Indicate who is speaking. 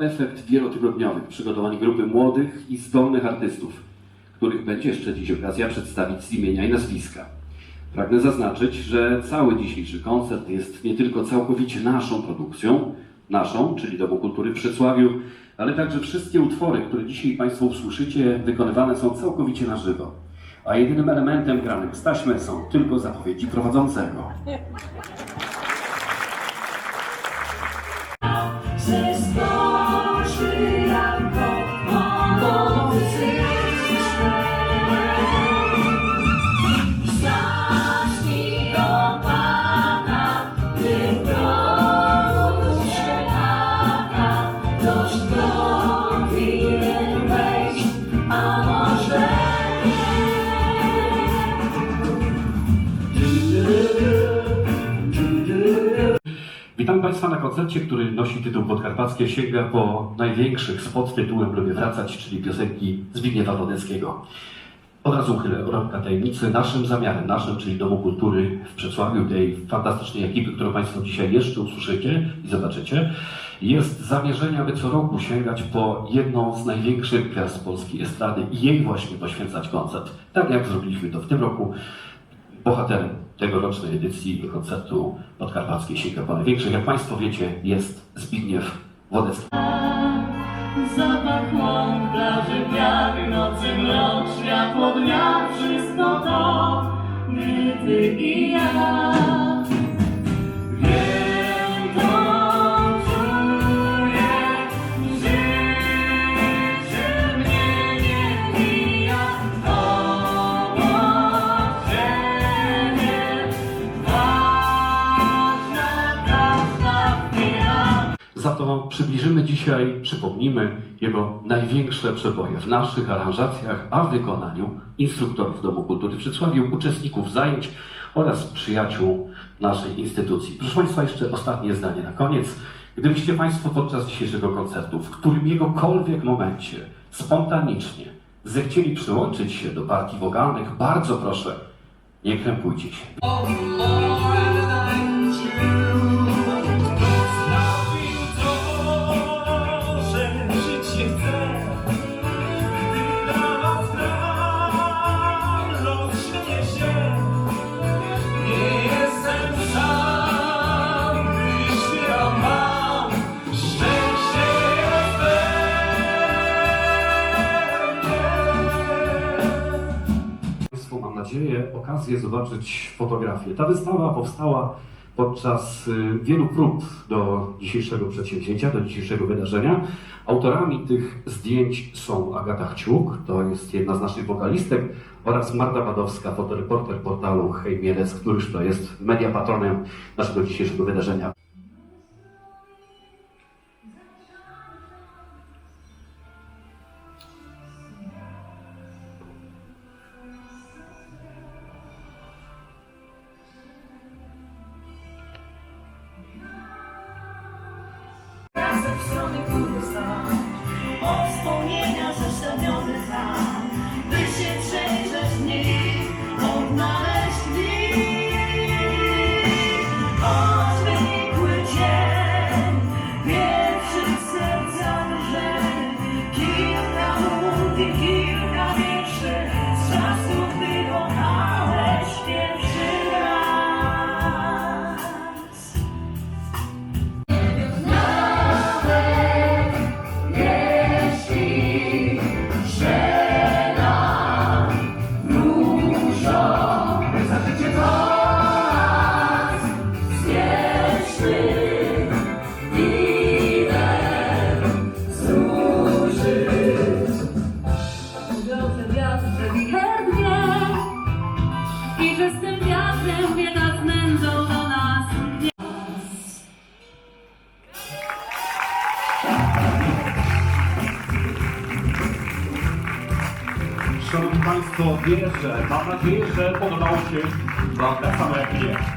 Speaker 1: efekt wielotygodniowych przygotowań grupy młodych i zdolnych artystów, których będzie jeszcze dziś okazja przedstawić z imienia i nazwiska. Pragnę zaznaczyć, że cały dzisiejszy koncert jest nie tylko całkowicie naszą produkcją, naszą, czyli Domu Kultury w Przesławiu, ale także wszystkie utwory, które dzisiaj Państwo usłyszycie, wykonywane są całkowicie na żywo. A jedynym elementem granym z taśmy są tylko zapowiedzi prowadzącego. Państwa na koncercie, który nosi tytuł Podkarpackie. Sięga po największych z podtytułem Lubię wracać, czyli piosenki Zbigniewa Wodeckiego. Od razu uchylę rąbka tajemnicy. Naszym zamiarem, naszym, czyli Domu Kultury w Przesławiu, tej fantastycznej ekipy, którą Państwo dzisiaj jeszcze usłyszycie i zobaczycie, jest zamierzenie, aby co roku sięgać po jedną z największych gwiazd polskiej estrady i jej właśnie poświęcać koncert. Tak jak zrobiliśmy to w tym roku. Bohaterem tegorocznej edycji koncertu podkarpackiej sięga po największych, jak Państwo wiecie, jest Zbigniew Wodecki.
Speaker 2: Zapachło plaży wiatr, nocy mrok, światło dnia, wszystko to my, ty i ja.
Speaker 1: Za to przybliżymy dzisiaj, przypomnimy jego największe przeboje w naszych aranżacjach, a w wykonaniu instruktorów Domu Kultury w Wrocławiu, uczestników zajęć oraz przyjaciół naszej instytucji. Proszę Państwa, jeszcze ostatnie zdanie na koniec. Gdybyście Państwo podczas dzisiejszego koncertu w którym jegokolwiek momencie spontanicznie zechcieli przyłączyć się do partii wokalnych, bardzo proszę, nie krępujcie się. Nadzieję, okazję zobaczyć fotografię. Ta wystawa powstała podczas y, wielu prób do dzisiejszego przedsięwzięcia, do dzisiejszego wydarzenia. Autorami tych zdjęć są Agata Chciuk, to jest jedna z naszych wokalistek, oraz Marta Wadowska, fotoreporter portalu Hej Mielec, któryż to jest media patronem naszego dzisiejszego wydarzenia.
Speaker 2: Razem w
Speaker 3: Szanowni Państwo, wierzę, mam nadzieję, że podobało się Wam tak samo jak mnie.